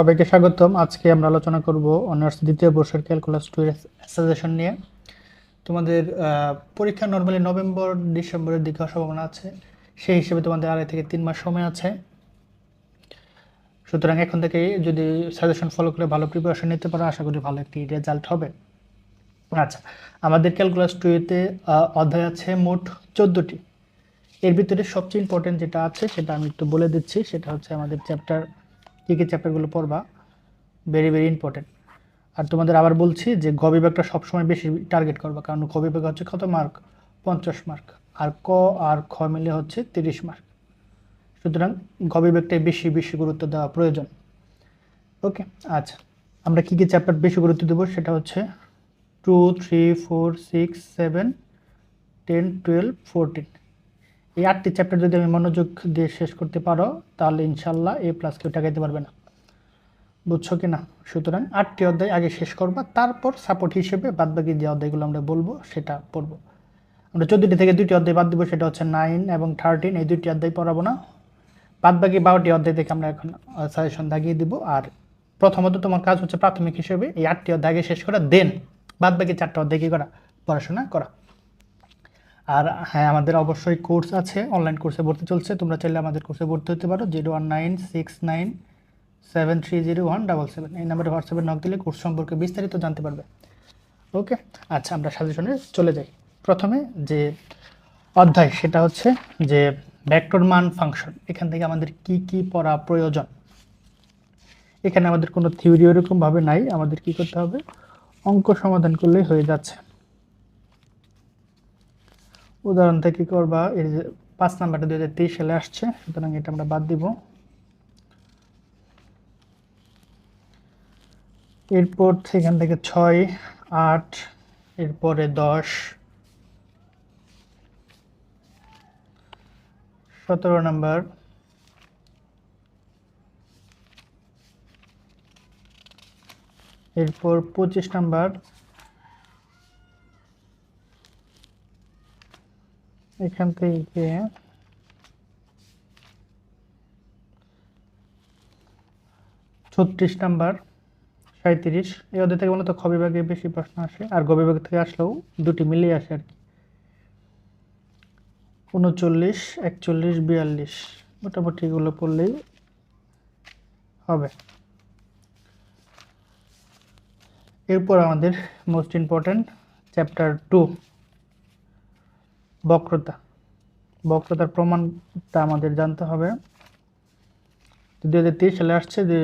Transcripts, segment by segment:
সবাইকে স্বাগতম। আজকে আমরা আলোচনা করব অনার্স দ্বিতীয় বর্ষের ক্যালকুলাস টু সাজেশন নিয়ে। তোমাদের পরীক্ষা নর্মালি নভেম্বর, ডিসেম্বরের দিকে সম্ভাবনা আছে। সেই হিসেবে তোমাদের আড়াই থেকে তিন মাস সময় আছে। সুতরাং এখন থেকে যদি সাজেশন ফলো করে ভালো প্রিপারেশন নিতে পারো, আশা করি ভালো একটি রেজাল্ট হবে। আচ্ছা আমাদের ক্যালকুলাস টুয়েতে অধ্যায় আছে মোট চোদ্দোটি। এর ভিতরে সবচেয়ে ইম্পর্টেন্ট যেটা আছে, সেটা আমি একটু বলে দিচ্ছি। সেটা হচ্ছে আমাদের চ্যাপ্টার কী কী চ্যাপ্টারগুলো পড়বা? ভেরি ভেরি ইম্পর্টেন্ট আর তোমাদের আবার বলছি যে গ বিভাগটা সবসময় বেশি টার্গেট করবা, কারণ ক বিভাগ হচ্ছে কত মার্ক পঞ্চাশ মার্ক আর ক আর খ মিলে হচ্ছে তিরিশ মার্ক সুতরাং গ বিভাগটাই বেশি বেশি গুরুত্ব দেওয়া প্রয়োজন। ওকে আচ্ছা। আমরা কী কী চ্যাপ্টার বেশি গুরুত্ব দেবো? সেটা হচ্ছে two three four six seven ten twelve fourteen এই আটটি চ্যাপ্টার যদি আমি মনোযোগ দিয়ে শেষ করতে পারো, তাহলে ইনশাল্লাহ এ প্লাস কেউ টাকাইতে পারবে না। বুঝছ কি না? সুতরাং আটটি অধ্যায় আগে শেষ করবা, তারপর সাপোর্ট হিসেবে বাদবাকি যে অধ্যায়গুলো আমরা বলব, সেটা পড়ব। আমরা চোদ্দটি থেকে দুটি অধ্যায় বাদ দেবো, সেটা হচ্ছে নাইন এবং থার্টিন এই দুটি অধ্যায় পড়াবো না। বাদবাকি বারোটি অধ্যায় থেকে আমরা এখন সাজেশন দাগিয়ে দিব। আর প্রথমত তোমার কাজ হচ্ছে প্রাথমিক হিসেবে এই আটটি অধ্যায় আগে শেষ করা দেন বাদবাকি চারটা অধ্যায় কি করা? পড়াশোনা করা। আর হ্যাঁ আমাদের অবশ্যই কোর্স আছে অনলাইন কোর্সে ভর্তি চলছে। তোমরা চাইলে আমাদের কোর্সে ভর্তি হতে পারো। Zero one nine six nine seven three zero one double seven এই নাম্বারে হোয়াটসঅ্যাপে নক দিলে কোর্স সম্পর্কে বিস্তারিত জানতে পারবে। ওকে আচ্ছা আমরা সাজেশনে চলে যাই। প্রথমে যে অধ্যায়, সেটা হচ্ছে যে ভেক্টর মান ফাংশন এখান থেকে আমাদের কি কি পড়া প্রয়োজন? এখানে আমাদের কোনো থিওরি ওরকমভাবে নাই। আমাদের কি করতে হবে? অঙ্ক সমাধান করলেই হয়ে যাচ্ছে। উদাহরণ থেকে করবা, এই যে পাঁচ নাম্বারটা দুই হাজার তেইশ সালে আসছে, সুতরাং এটা আমরা বাদ দিব। এরপর সেখান থেকে ছয়, আট, এরপরে দশ। সতেরো নাম্বার। এরপর পঁচিশ নাম্বার। এখান থেকে ছত্রিশ নাম্বার সাঁত্রিশ এই অধ্যায় থেকে মূলত খ বেশি প্রশ্ন আসে, আর গ বিভাগ থেকে আসলেও দুটি মিলিয়ে আসে আর কি। উনচল্লিশ, একচল্লিশ, বিয়াল্লিশ, মোটামুটি এগুলো পড়লেই হবে। এরপর আমাদের মোস্ট ইম্পর্ট্যান্ট চ্যাপ্টার টু বক্রতা। বক্রতার প্রমাণটা আমাদের জানতে হবে। দুই হাজার তেইশ সালে আসছে যে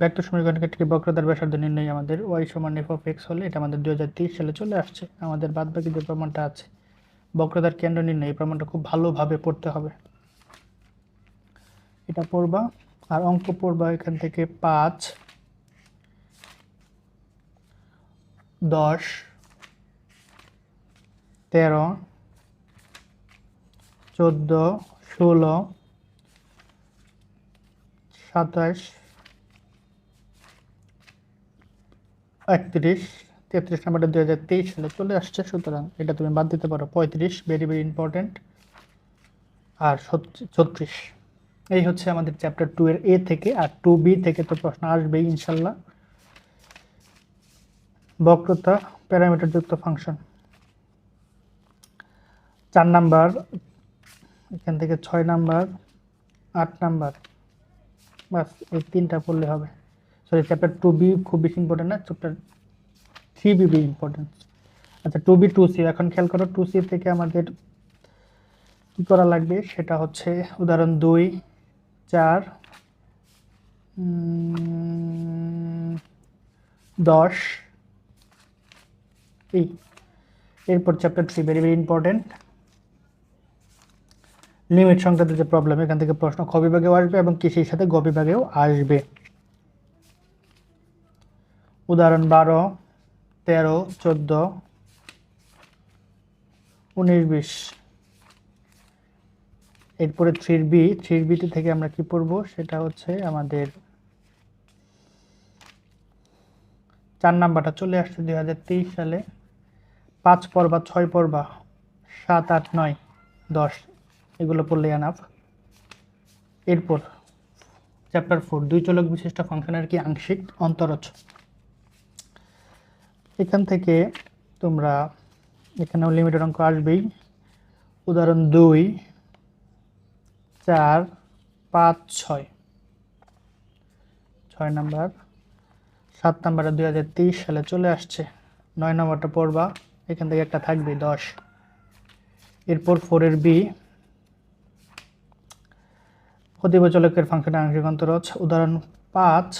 ভেক্টর সমীকরণ ক্ষেত্রে বক্রতার ব্যাসার্ধ নির্ণয় আমাদের ওয়াই সমান এফ অফ এক্স হলে এটা আমাদের দু হাজার তেইশ সালে চলে আসছে। আমাদের বাদবাকি যে প্রমাণটা আছে, বক্রতার কেন্দ্র নির্ণয় এই প্রমাণটা খুব ভালোভাবে পড়তে হবে। এটা পড়বা। আর অঙ্ক পড়বা এখান থেকে পাঁচ, দশ, তেরো চোদ্দ, ষোলো, সাতাশ, একত্রিশ, তেত্রিশ নাম্বারটা দু হাজার তেইশ সালে চলে আসছে, সুতরাং এটা তুমি বাদ দিতে পারো, পঁয়ত্রিশ ভেরি ভেরি ইম্পর্ট্যান্ট আর ছত্রিশ এই হচ্ছে আমাদের চ্যাপ্টার টু এর এ থেকে, আর টু বি থেকে তো প্রশ্ন আসবেই, ইনশাল্লাহ। বক্রতা, প্যারামিটারযুক্ত ফাংশন চার নাম্বার এখান থেকে ছয় নাম্বার, আট নাম্বার। বাস, এই তিনটা পড়লে হবে। সরি চ্যাপ্টার টু বি খুব বেশি ইম্পর্টেন্ট না chapter three B B important আচ্ছা টু বি টু সি এখন খেয়াল করো টু সি থেকে আমাদের কী করা লাগবে? সেটা হচ্ছে উদাহরণ দুই, চার দশ, এই। এরপর chapter three very very important limit সংক্রান্ত যে প্রবলেম এখান থেকে প্রশ্ন খ বিভাগেও আসবে এবং কৃষির সাথে গ বিভাগেও আসবে। উদাহরণ বারো, তেরো, চোদ্দ, উনিশ, বিশ। এরপরে থ্রির বি, থ্রির বিটি থেকে আমরা কি পড়ব? সেটা হচ্ছে আমাদের চার নাম্বারটা। চলে আসছে দুই হাজার তেইশ সালে। পাঁচ পর্বা, ছয় পর্বা, সাত, আট, নয়, দশ। এগুলো পড়লে আনাফ এরপর চ্যাপ্টার ফোর দুই চলক বিশিষ্ট ফাংশনের কি আংশিক অন্তরজ? এখান থেকে তোমরা এখানেও লিমিটেড অঙ্ক আসবেই। উদাহরণ দুই, চার, পাঁচ, ছয়। ছয় নাম্বার। সাত নাম্বারে দুই হাজার তেইশ সালে চলে আসছে। নয় নম্বরটা পড়বা, এখান থেকে একটা থাকবে, দশ। এরপর ফোরের বি প্রতিবচলকের ফাংশনের আংশিক অন্তরজ। উদাহরণ পাঁচ।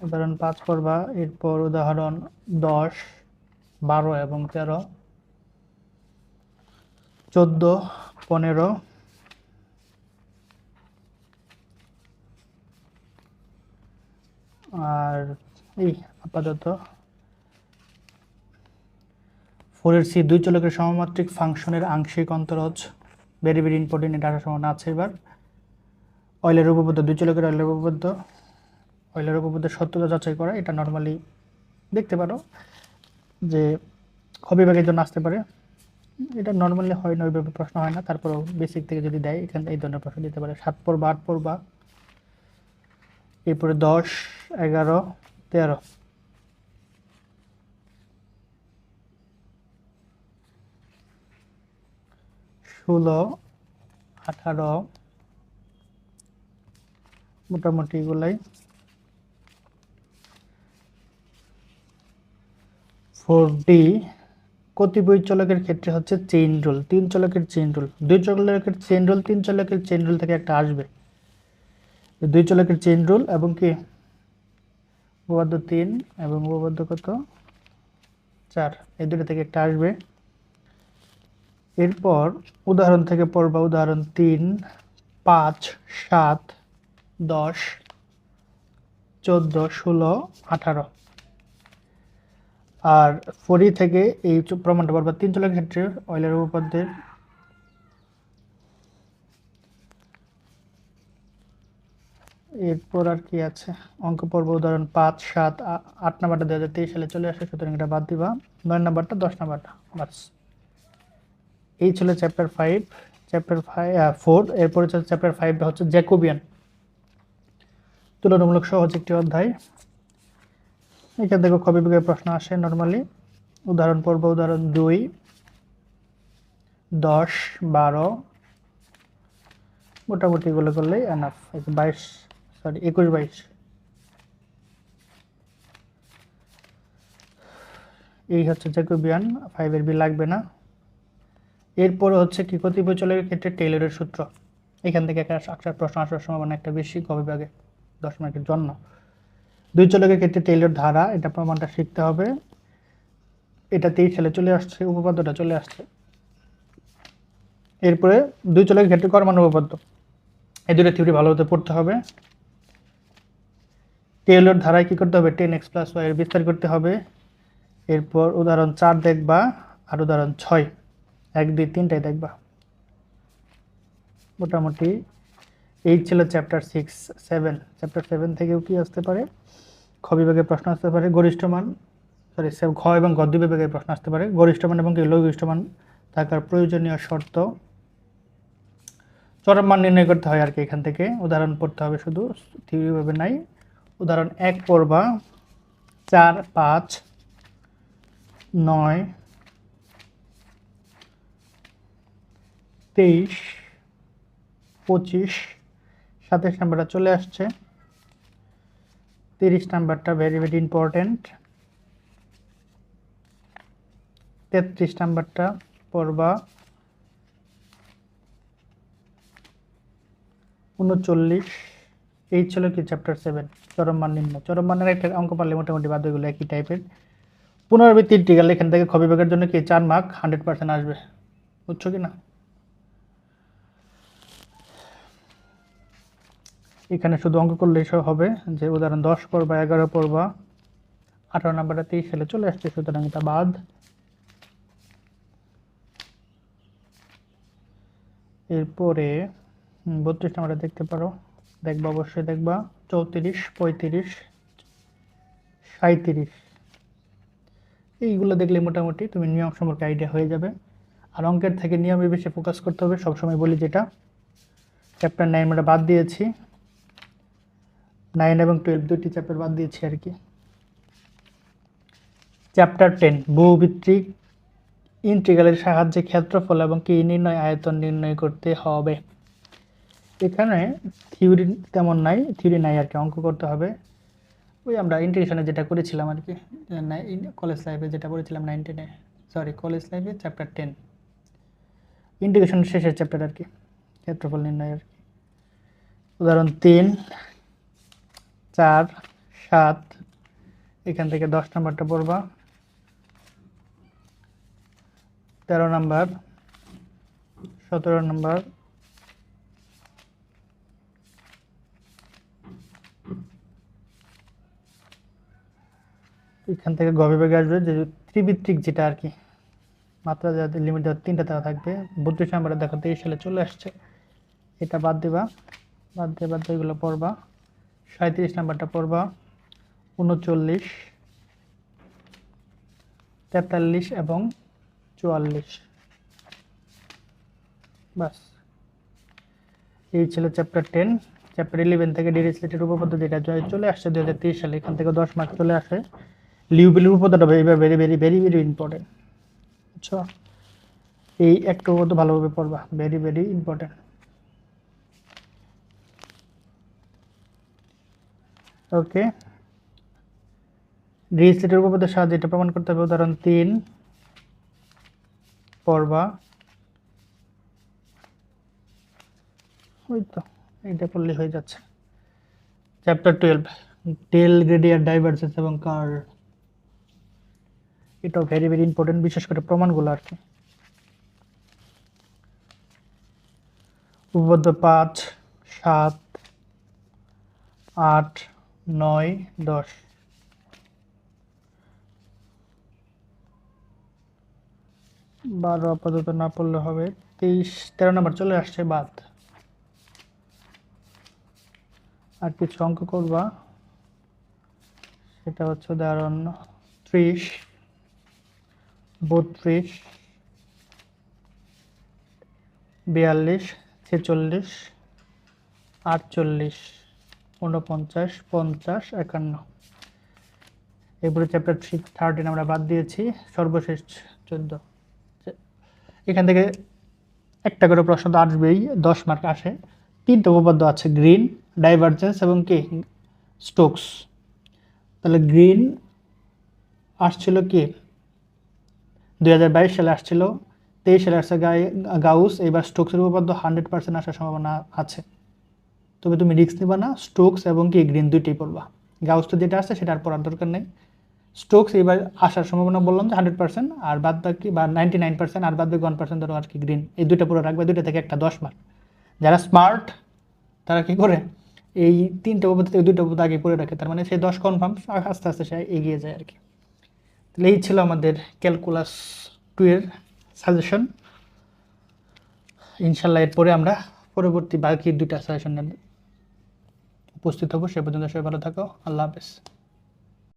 উদাহরণ পাঁচ পড়বা, এরপর উদাহরণ দশ, বারো এবং তেরো। চোদ্দ, পনেরো। আর এই আপাতত ফোরের সি দুই চলকের সমমাত্রিক ফাংশনের আংশিক অন্তরজ ভেরি ভেরি ইম্পর্টেন্ট এটা আসার সম্ভাবনা আছে এবার। অয়েলের উপপাদ্য দুই চলকের অয়েলের উপপাদ্য অয়েলের উপপাদ্যের সত্যতা যাচাই করা, এটা নর্মালি দেখতে পারো যে হবিভাগের জন্য আসতে পারে। এটা নর্মালি হয় না, ওইভাবে প্রশ্ন হয় না, তারপরেও বেসিক থেকে যদি দেয়, এখানে এই ধরনের প্রশ্ন দিতে পারে। সাত পড়বা আট পড়বা এরপরে দশ, এগারো, তেরো। ষোলো, আঠারো, মোটামুটি এগুলাই। ফোর ডি কতিপয় চলকের ক্ষেত্রে হচ্ছে চেইন রুল, তিন চলকের চেইন রুল। দুই চলকের চেইন রুল, তিন চলকের চেইন রুল থেকে একটা আসবে। দুই চলকের চেইন রুল এবং কি? উপপাদ্য তিন এবং উপপাদ্য কত? চার, এই দুটো থেকে একটা আসবে। এরপর উদাহরণ থেকে পড়বা, উদাহরণ তিন, পাঁচ, সাত, দশ, চোদ্দ, ষোলো, আঠারো। আর ফরি থেকে এই প্রমাণটা পড়বা। তিন চলের ক্ষেত্রে অয়েলের উপপাদ্যের এরপর আর কি আছে? অঙ্ক পর্ব উদাহরণ পাঁচ, সাত আট নাম্বারটা দু হাজার তেইশ সালে চলে আসে, সুতরাং এটা বাদ দিবা। নয় নাম্বারটা, দশ নাম্বারটা। বাস। এই ছিল chapter five chapter five four এরপরে হচ্ছে চ্যাপ্টার ফাইভটা হচ্ছে জ্যাকোবিয়ান। তুলনামূলক সহজ একটি অধ্যায়। এখান থেকে কবি বিভাগের প্রশ্ন আসে নর্মালি উদাহরণ পর্ব, উদাহরণ দুই, দশ, বারো, মোটামুটি এগুলো করলেই এনাফ বাইশ সরি একুশ বাইশ। এই হচ্ছে জ্যাকোবিয়ান ফাইভের বি লাগবে না। এরপরে হচ্ছে কি কতিপয় চলের ক্ষেত্রে টেইলরের সূত্র। এখান থেকে একটা আসার প্রশ্ন আসার সম্ভাবনা একটা বেশি ক বিভাগে দশ মার্কের জন্য। দুই চলকের ক্ষেত্রে টেইলর ধারা, এটা প্রমাণটা শিখতে হবে। এটা তেইশ সালে চলে আসছে, উপপাদ্যটা চলে আসছে। এরপরে দুই চলকের ক্ষেত্রে কর্মান উপপাদ্য। এই দুটো থিওরি ভালোভাবে পড়তে হবে। টেইলর ধারায় কি করতে হবে? টেন এক্স প্লাস এর বিস্তার করতে হবে। এরপর উদাহরণ চার দেখবা, আর উদাহরণ ছয়। এক, দুই, তিনটাই দেখবা। মোটামুটি এই ছিল chapter six seven chapter seven থেকেও কি আসতে পারে? খ বিভাগের প্রশ্ন আসতে পারে, গরিষ্ঠ মান সরি ঘ এবং গদ্য বিভাগের প্রশ্ন আসতে পারে, গরিষ্ঠ মান এবং লঘিষ্ঠ মান থাকার প্রয়োজনীয় শর্ত। চরম মান নির্ণয় করতে হয় আর কি এখান থেকে। উদাহরণ পড়তে হবে শুধু থিওরিভাবে নাই। উদাহরণ এক পড়বা, চার, পাঁচ, নয় তেইশ, পঁচিশ, সাতাশ নাম্বারটা চলে আসছে। তিরিশ নাম্বারটা ভেরি ভেরি ইম্পর্ট্যান্ট তেত্রিশ নাম্বারটা পড়বা। উনচল্লিশ, এই ছিল কি চ্যাপ্টার সেভেন চরম মান নিম্ন। চরম মানের একটা অঙ্ক পারলে মোটামুটি বাদ্যগুলো একই টাইপের পুনরাবৃত্তির টিকাল এখান থেকে খবি জন্য কি চার মার্ক হান্ড্রেড পার্সেন্ট আসবে। বুঝছ কি না? এখানে শুধু অঙ্ক করলে সব হবে। যে উদাহরণ দশ পড়বা, এগারো পড়বা, আঠারো নাম্বারটা তেইশ সালে চলে আসছে, সুতরাং এটা বাদ। এরপরে বত্রিশ নাম্বারটা দেখতে পারো। দেখবা, অবশ্যই দেখবা। চৌত্রিশ, পঁয়ত্রিশ সাঁত্রিশ এইগুলো দেখলে মোটামুটি তুমি নিয়ম সম্পর্কে আইডিয়া হয়ে যাবে। আর অঙ্কের থেকে নিয়মে বেশি ফোকাস করতে হবে, সবসময় বলি যেটা। চ্যাপ্টার নাইন আমরা বাদ দিয়েছি। নাইন এবং টুয়েলভ দুটি চ্যাপ্টার বাদ দিয়েছি আর কি। চ্যাপ্টার টেন বহুভিত্তিক ইন্টিগ্রালের সাহায্যে ক্ষেত্রফল এবং কি নির্ণয়, আয়তন নির্ণয় করতে হবে। এখানে থিওরি তেমন নাই থিওরি নাই আর কি, অঙ্ক করতে হবে। ওই আমরা ইন্টিগ্রেশনে যেটা করেছিলাম আর কি কলেজ লাইফে যেটা পড়েছিলাম নাইন টেনে সরি কলেজ লাইফে চ্যাপ্টার টেন ইন্টিগ্রেশন শেষের চ্যাপ্টার আর কি, ক্ষেত্রফল নির্ণয় আর কি। উদাহরণ তিন চার, সাত, এখান থেকে দশ নম্বরটা পড়বা। তেরো নম্বর, সতেরো নম্বর, এখান থেকে গভীরভাগে আসবে। যে ত্রিভিত্তিক যেটা আর কি, মাত্রা যাদের লিমিট দেওয়া তিনটা দেওয়া থাকবে। বত্রিশ নম্বরে দেখো, তেইশ সালে চলে আসছে। এটা বাদ দিবা। বাদ দিয়ে বাদ দিয়ে এগুলো পড়বা। সাঁত্রিশ নাম্বারটা পড়বা। উনচল্লিশ, তেতাল্লিশ এবং চুয়াল্লিশ। বাস। এই ছিল চ্যাপ্টার টেন চ্যাপ্টার ইলেভেন থেকে ডিরিসলেটের যেটা চলে আসছে দু হাজার তেইশ সালে, এখান থেকে দশ মার্ক চলে আসে। লিউবিলের উপপাদ্যটা এবার very very very very important বুঝছ? এই একটা ভালোভাবে পড়বা। Very very important okay. ডিরিসলেটের উপপাদ্যের সাহায্যে এটা প্রমাণ করতে হবে। উদাহরণ তিন, পড়বা। ওই তো এইটা পড়লে হয়ে যাচ্ছে। Chapter twelve del gradient divergence এবং কার এটাও ভেরি ভেরি ইম্পর্টেন্ট বিশেষ করে প্রমাণগুলো আর কি। উপপাদ্য পাঁচ, সাত, আট নয়, দশ। বারো আপাতত না পড়লে হবে। তেইশ, তেরো নম্বর, চলে আসছে বাদ। আর কিছু অঙ্ক করবা? সেটা হচ্ছে উদাহরণ ত্রিশ, বত্রিশ, বিয়াল্লিশ, ছেচল্লিশ, আটচল্লিশ। উনপঞ্চাশ পঞ্চাশ একান্ন। এরপরে চ্যাপ্টার থ্রি থার্টিন আমরা বাদ দিয়েছি, সর্বশেষ চোদ্দ। এখান থেকে একটা করে প্রশ্ন তো আসবেই, দশ মার্ক আসে। তিনটে উপপাদ্য আছে গ্রিন ডাইভারজেন্স এবং কি? স্টোকস। তাহলে গ্রিন আসছিল কি? দুই হাজার বাইশ সালে আসছিল, তেইশ সালে আসছে গাউস, এবার স্টোকসের উপপাদ্য হান্ড্রেড পার্সেন্ট আসার সম্ভাবনা আছে। তবে তুমি রিক্স নিবা না স্টোকস এবং কি গ্রিন দুইটাই পড়বা। গাউস তো যেটা আসছে সেটা আর পড়ার দরকার নেই। স্টোকস এবার আসার সম্ভাবনা বললাম যে হান্ড্রেড পার্সেন্ট আর বাদ বাকি বা নাইনটি নাইন পার্সেন্ট আর বাদ বাকি ওয়ান পার্সেন্ট ধরো আর কি গ্রিন এই দুইটা পুরো রাখবে, দুইটা থেকে একটা দশ মার্ক যারা স্মার্ট তারা কি করে? এই তিনটে উপপাদ্য থেকে দুইটা উপপাদ্য আগে পড়ে রাখে, তার মানে সে দশ কনফার্ম আস্তে আস্তে সে এগিয়ে যায় আর কি। তাহলে এই ছিল আমাদের ক্যালকুলাস টু এর সাজেশন ইনশাল্লাহ এরপরে আমরা পরবর্তী বাকি দুইটা সাজেশন উপস্থিত হব। সে পর্যন্ত সবাই ভালো থাকো। আল্লাহ হাফেজ।